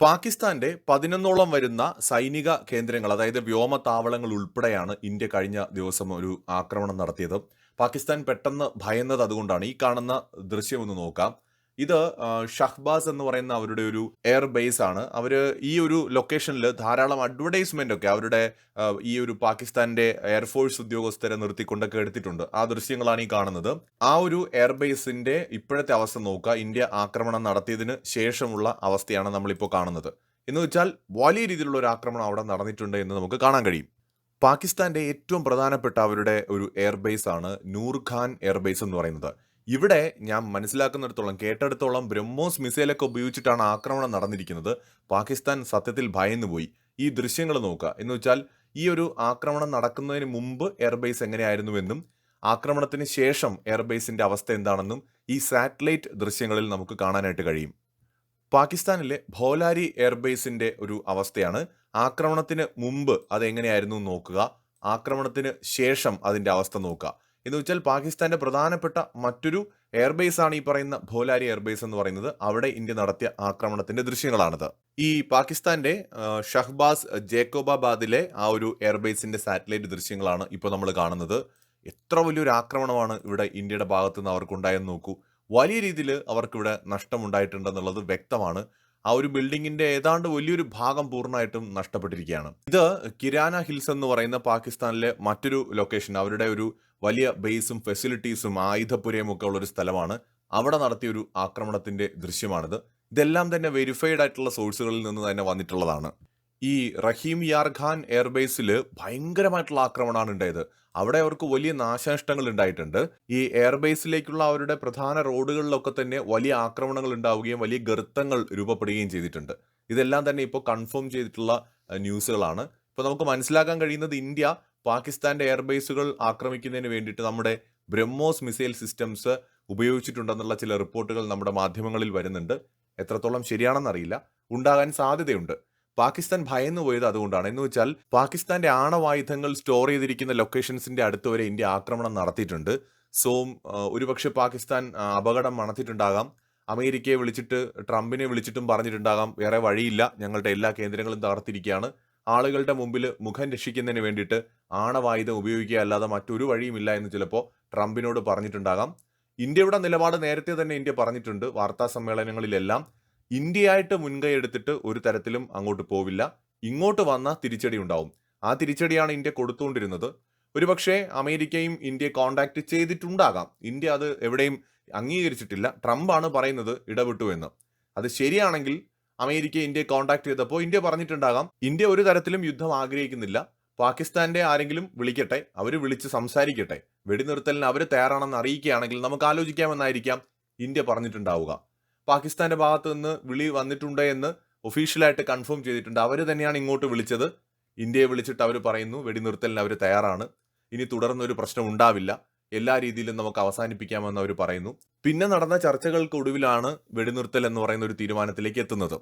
പാകിസ്ഥാന്റെ പതിനൊന്നോളം വരുന്ന സൈനിക കേന്ദ്രങ്ങൾ അതായത് വ്യോമതാവളങ്ങൾ ഉൾപ്പെടെയാണ് ഇന്ത്യ കഴിഞ്ഞ ദിവസം ഒരു ആക്രമണം നടത്തിയത്. പാകിസ്ഥാൻ പെട്ടെന്ന് ഭയന്നത് അതുകൊണ്ടാണ്. ഈ കാണുന്ന ദൃശ്യം ഒന്ന് നോക്കാം. ഇത് ഷഹ്ബാസ് എന്ന് പറയുന്ന അവരുടെ ഒരു എയർ ബേസ് ആണ്. അവർ ഈ ഒരു ലൊക്കേഷനിൽ ധാരാളം അഡ്വർടൈസ്മെന്റ് ഒക്കെ അവരുടെ ഈ ഒരു പാകിസ്ഥാന്റെ എയർഫോഴ്സ് ഉദ്യോഗസ്ഥരെ നിർത്തിക്കൊണ്ടൊക്കെ എടുത്തിട്ടുണ്ട്. ആ ദൃശ്യങ്ങളാണ് ഈ കാണുന്നത്. ആ ഒരു എയർ എയർബേസിന്റെ ഇപ്പോഴത്തെ അവസ്ഥ നോക്കുക. ഇന്ത്യ ആക്രമണം നടത്തിയതിന് ശേഷമുള്ള അവസ്ഥയാണ് നമ്മളിപ്പോൾ കാണുന്നത്. എന്ന് വെച്ചാൽ വലിയ രീതിയിലുള്ള ഒരു ആക്രമണം അവിടെ നടന്നിട്ടുണ്ട് എന്ന് നമുക്ക് കാണാൻ കഴിയും. പാകിസ്ഥാന്റെ ഏറ്റവും പ്രധാനപ്പെട്ട അവരുടെ ഒരു എയർബേസ് ആണ് നൂർഖാൻ എയർബേസ് എന്ന് പറയുന്നത്. ഇവിടെ ഞാൻ മനസ്സിലാക്കുന്നിടത്തോളം കേട്ടെടുത്തോളം ബ്രഹ്മോസ് മിസൈലൊക്കെ ഉപയോഗിച്ചിട്ടാണ് ആക്രമണം നടന്നിരിക്കുന്നത്. പാകിസ്ഥാൻ സത്യത്തിൽ ഭയന്നുപോയി ഈ ദൃശ്യങ്ങൾ നോക്കുക. എന്ന് വെച്ചാൽ ഈ ഒരു ആക്രമണം നടക്കുന്നതിന് മുമ്പ് എയർബേസ് എങ്ങനെയായിരുന്നുവെന്നും ആക്രമണത്തിന് ശേഷം എയർബേസിന്റെ അവസ്ഥ എന്താണെന്നും ഈ സാറ്റലൈറ്റ് ദൃശ്യങ്ങളിൽ നമുക്ക് കാണാനായിട്ട് കഴിയും. പാകിസ്ഥാനിലെ ഭോലാരി എയർബേസിന്റെ ഒരു അവസ്ഥയാണ്. ആക്രമണത്തിന് മുമ്പ് അതെങ്ങനെയായിരുന്നു നോക്കുക. ആക്രമണത്തിന് ശേഷം അതിന്റെ അവസ്ഥ നോക്കുക. എന്ന് വെച്ചാൽ പാകിസ്ഥാന്റെ പ്രധാനപ്പെട്ട മറ്റൊരു എയർബേസ് ആണ് ഈ പറയുന്ന ഭോലാരി എയർബേസ് എന്ന് പറയുന്നത്. അവിടെ ഇന്ത്യ നടത്തിയ ആക്രമണത്തിന്റെ ദൃശ്യങ്ങളാണിത്. ഈ പാകിസ്ഥാന്റെ ഷഹ്ബാസ് ജേക്കോബാബാദിലെ ആ ഒരു എയർബേസിന്റെ സാറ്റലൈറ്റ് ദൃശ്യങ്ങളാണ് ഇപ്പോൾ നമ്മൾ കാണുന്നത്. എത്ര വലിയൊരു ആക്രമണമാണ് ഇവിടെ ഇന്ത്യയുടെ ഭാഗത്തു നിന്ന് അവർക്കുണ്ടായെന്ന് നോക്കൂ. വലിയ രീതിയിൽ അവർക്കിവിടെ നഷ്ടമുണ്ടായിട്ടുണ്ടെന്നുള്ളത് വ്യക്തമാണ്. ആ ഒരു ബിൽഡിങ്ങിന്റെ ഏതാണ്ട് വലിയൊരു ഭാഗം പൂർണമായിട്ടും നഷ്ടപ്പെട്ടിരിക്കുകയാണ്. ഇത് കിരാന ഹിൽസ് എന്ന് പറയുന്ന പാകിസ്ഥാനിലെ മറ്റൊരു ലൊക്കേഷൻ അവരുടെ ഒരു വലിയ ബേസും ഫെസിലിറ്റീസും ആയുധപ്പുരയും ഒക്കെ ഉള്ള ഒരു സ്ഥലമാണ്. അവിടെ നടത്തിയ ഒരു ആക്രമണത്തിന്റെ ദൃശ്യമാണിത്. ഇതെല്ലാം തന്നെ വെരിഫൈഡ് ആയിട്ടുള്ള സോഴ്സുകളിൽ നിന്ന് തന്നെ വന്നിട്ടുള്ളതാണ്. ഈ റഹീം യാർ ഖാൻ എയർബേസിൽ ഭയങ്കരമായിട്ടുള്ള ആക്രമണമാണ് ഉണ്ടായത്. അവിടെ അവർക്ക് വലിയ നാശനഷ്ടങ്ങൾ ഉണ്ടായിട്ടുണ്ട്. ഈ എയർബേസിലേക്കുള്ള അവരുടെ പ്രധാന റോഡുകളിലൊക്കെ തന്നെ വലിയ ആക്രമണങ്ങൾ ഉണ്ടാവുകയും വലിയ ഗർത്തങ്ങൾ രൂപപ്പെടുകയും ചെയ്തിട്ടുണ്ട്. ഇതെല്ലാം തന്നെ ഇപ്പോൾ കൺഫേം ചെയ്തിട്ടുള്ള ന്യൂസുകളാണ് ഇപ്പോൾ നമുക്ക് മനസ്സിലാക്കാൻ കഴിയുന്നത് ഇന്ത്യ പാകിസ്ഥാന്റെ എയർബേസുകൾ ആക്രമിക്കുന്നതിന് വേണ്ടിയിട്ട് നമ്മുടെ ബ്രഹ്മോസ് മിസൈൽ സിസ്റ്റംസ് ഉപയോഗിച്ചിട്ടുണ്ടെന്നുള്ള ചില റിപ്പോർട്ടുകൾ നമ്മുടെ മാധ്യമങ്ങളിൽ വരുന്നുണ്ട്. എത്രത്തോളം ശരിയാണെന്നറിയില്ല. ഉണ്ടാകാൻ സാധ്യതയുണ്ട്. പാകിസ്ഥാൻ ഭയന്നു പോയത് അതുകൊണ്ടാണ്. എന്ന് വെച്ചാൽ പാകിസ്ഥാന്റെ ആണവായുധങ്ങൾ സ്റ്റോർ ചെയ്തിരിക്കുന്ന ലൊക്കേഷൻസിന്റെ അടുത്ത് വരെ ഇന്ത്യ ആക്രമണം നടത്തിയിട്ടുണ്ട്. സോ ഒരുപക്ഷെ പാകിസ്ഥാൻ അപകടം മണത്തിട്ടുണ്ടാകാം. അമേരിക്കയെ വിളിച്ചിട്ട് ട്രംപിനെ വിളിച്ചിട്ടും പറഞ്ഞിട്ടുണ്ടാകാം. വേറെ വഴിയില്ല. ഞങ്ങളുടെ എല്ലാ കേന്ദ്രങ്ങളും തകർത്തിരിക്കുകയാണ്. ആളുകളുടെ മുമ്പിൽ മുഖം രക്ഷിക്കുന്നതിന് വേണ്ടിയിട്ട് ആണവായുധം ഉപയോഗിക്കുക അല്ലാതെ മറ്റൊരു വഴിയുമില്ല എന്ന് ചിലപ്പോൾ ട്രംപിനോട് പറഞ്ഞിട്ടുണ്ടാകാം. ഇന്ത്യയുടെ നിലപാട് നേരത്തെ തന്നെ ഇന്ത്യ പറഞ്ഞിട്ടുണ്ട് വാർത്താ സമ്മേളനങ്ങളിലെല്ലാം. ഇന്ത്യയായിട്ട് മുൻകൈ എടുത്തിട്ട് ഒരു തരത്തിലും അങ്ങോട്ട് പോവില്ല. ഇങ്ങോട്ട് വന്ന തിരിച്ചടി ഉണ്ടാവും. ആ തിരിച്ചടിയാണ് ഇന്ത്യ കൊടുത്തുകൊണ്ടിരുന്നത്. ഒരുപക്ഷെ അമേരിക്കയും ഇന്ത്യയെ കോണ്ടാക്ട് ചെയ്തിട്ടുണ്ടാകാം. ഇന്ത്യ അത് എവിടെയും അംഗീകരിച്ചിട്ടില്ല. ട്രംപാണ് പറയുന്നത് ഇടപെട്ടു എന്ന്. അത് ശരിയാണെങ്കിൽ അമേരിക്ക ഇന്ത്യയെ കോണ്ടാക്ട് ചെയ്തപ്പോൾ ഇന്ത്യ പറഞ്ഞിട്ടുണ്ടാകാം ഇന്ത്യ ഒരു തരത്തിലും യുദ്ധം ആഗ്രഹിക്കുന്നില്ല. പാകിസ്ഥാന്റെ ആരെങ്കിലും വിളിക്കട്ടെ അവർ വിളിച്ച് സംസാരിക്കട്ടെ. വെടിനിർത്തലിന് അവർ തയ്യാറാണെന്ന് അറിയിക്കുകയാണെങ്കിൽ നമുക്ക് ആലോചിക്കാമെന്നായിരിക്കാം ഇന്ത്യ പറഞ്ഞിട്ടുണ്ടാവുക. പാകിസ്ഥാന്റെ ഭാഗത്ത് നിന്ന് വിളി വന്നിട്ടുണ്ട് എന്ന് ഒഫീഷ്യലായിട്ട് കൺഫേം ചെയ്തിട്ടുണ്ട്. അവർ തന്നെയാണ് ഇങ്ങോട്ട് വിളിച്ചത്. ഇന്ത്യയെ വിളിച്ചിട്ട് അവർ പറയുന്നു വെടിനിർത്തലിന് അവർ തയ്യാറാണ്. ഇനി തുടർന്നൊരു പ്രശ്നം ഉണ്ടാവില്ല. എല്ലാ രീതിയിലും നമുക്ക് അവസാനിപ്പിക്കാമെന്ന് അവർ പറയുന്നു. പിന്നെ നടന്ന ചർച്ചകൾക്ക് ഒടുവിലാണ് വെടിനിർത്തൽ എന്ന് പറയുന്ന ഒരു തീരുമാനത്തിലേക്ക് എത്തുന്നത്.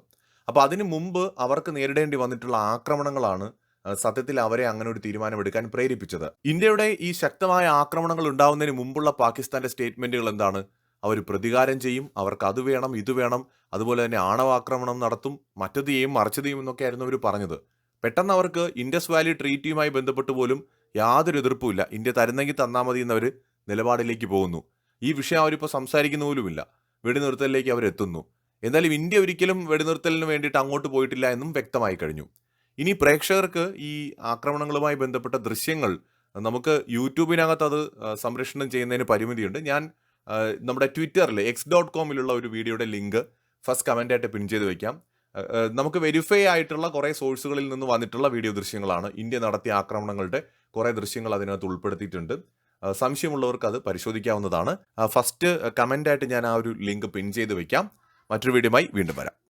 അപ്പോൾ അതിനു മുമ്പ് അവർക്ക് നേരിടേണ്ടി വന്നിട്ടുള്ള ആക്രമണങ്ങളാണ് സത്യത്തിൽ അവരെ അങ്ങനെ ഒരു തീരുമാനമെടുക്കാൻ പ്രേരിപ്പിച്ചത്. ഇന്ത്യയുടെ ഈ ശക്തമായ ആക്രമണങ്ങൾ ഉണ്ടാവുന്നതിന് മുമ്പുള്ള പാകിസ്ഥാന്റെ സ്റ്റേറ്റ്മെന്റുകൾ എന്താണ്? അവർ പ്രതികാരം ചെയ്യും അവർക്ക് അത് വേണം ഇത് വേണം അതുപോലെ തന്നെ ആണവാക്രമണം നടത്തും മറ്റത് ചെയ്യും മറിച്ചത് ചെയ്യും എന്നൊക്കെ ആയിരുന്നു അവർ പറഞ്ഞത്. പെട്ടെന്ന് അവർക്ക് ഇൻഡസ് വാലി ട്രീറ്റിയുമായി ബന്ധപ്പെട്ട് പോലും യാതൊരു എതിർപ്പുമില്ല ഇന്ത്യ തരുന്നെങ്കിൽ തന്നാൽ മതി എന്നവർ നിലപാടിലേക്ക് പോകുന്നു. ഈ വിഷയം അവരിപ്പോൾ സംസാരിക്കുന്ന പോലുമില്ല വെടിനിർത്തലിലേക്ക് അവരെത്തുന്നു എന്നാലും ഇന്ത്യ ഒരിക്കലും വെടിനിർത്തലിന് വേണ്ടിയിട്ട് അങ്ങോട്ട് പോയിട്ടില്ല എന്നും വ്യക്തമായി കഴിഞ്ഞു. ഇനി പ്രേക്ഷകർക്ക് ഈ ആക്രമണങ്ങളുമായി ബന്ധപ്പെട്ട ദൃശ്യങ്ങൾ നമുക്ക് യൂട്യൂബിനകത്ത് അത് സംരക്ഷണം ചെയ്യുന്നതിന് പരിമിതിയുണ്ട്. ഞാൻ നമ്മുടെ ട്വിറ്ററിൽ എക്സ് ഡോട്ട് കോമിലുള്ള ഒരു വീഡിയോയുടെ ലിങ്ക് ഫസ്റ്റ് കമന്റായിട്ട് പിൻ ചെയ്ത് ആ, നമുക്ക് വെരിഫൈ ആയിട്ടുള്ള കുറേ സോഴ്സുകളിൽ നിന്ന് വന്നിട്ടുള്ള വീഡിയോ ദൃശ്യങ്ങളാണ് ഇന്ത്യ നടത്തിയ ആക്രമണങ്ങളുടെ കുറേ ദൃശ്യങ്ങൾ അതിനകത്ത് ഉൾപ്പെടുത്തിയിട്ടുണ്ട്. സംശയമുള്ളവർക്ക് അത് പരിശോധിക്കാവുന്നതാണ്. ഫസ്റ്റ് കമന്റായിട്ട് ഞാൻ ആ ഒരു ലിങ്ക് പിൻ ചെയ്ത് വെക്കാം. മറ്റൊരു വീഡിയോയുമായി വീണ്ടും വരാം.